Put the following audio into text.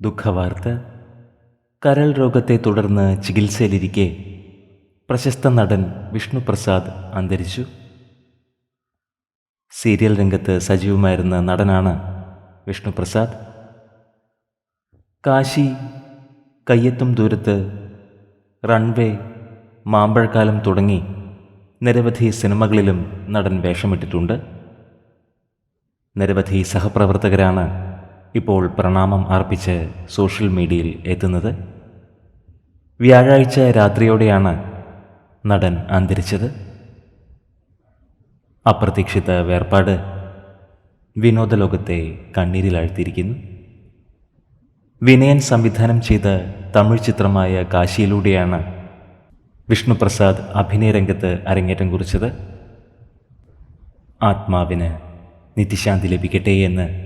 ദുഃഖവാർത്ത. കരൾ രോഗത്തെ തുടർന്ന് ചികിത്സയിലിരിക്കെ പ്രശസ്ത നടൻ വിഷ്ണുപ്രസാദ് അന്തരിച്ചു. സീരിയൽ രംഗത്ത് സജീവമായിരുന്ന നടനാണ് വിഷ്ണുപ്രസാദ് കാശി കയ്യെത്തും ദൂരത്ത് റൺവേ മാമ്പഴക്കാലം തുടങ്ങി നിരവധി സിനിമകളിലും നടൻ വേഷമിട്ടിട്ടുണ്ട്. നിരവധി സഹപ്രവർത്തകരാണ് ഇപ്പോൾ പ്രണാമം അർപ്പിച്ച് സോഷ്യൽ മീഡിയയിൽ എത്തുന്നത് വ്യാഴാഴ്ച രാത്രിയോടെയാണ് നടൻ അന്തരിച്ചത്. അപ്രതീക്ഷിത വേർപാട് വിനോദലോകത്തെ കണ്ണീരിലാഴ്ത്തിയിരിക്കുന്നു. വിനയൻ സംവിധാനം ചെയ്ത തമിഴ് ചിത്രമായ കാശിയിലൂടെയാണ് വിഷ്ണുപ്രസാദ് അഭിനയരംഗത്ത് അരങ്ങേറ്റം കുറിച്ചത്. ആത്മാവിന് നിത്യശാന്തി ലഭിക്കട്ടെ എന്ന്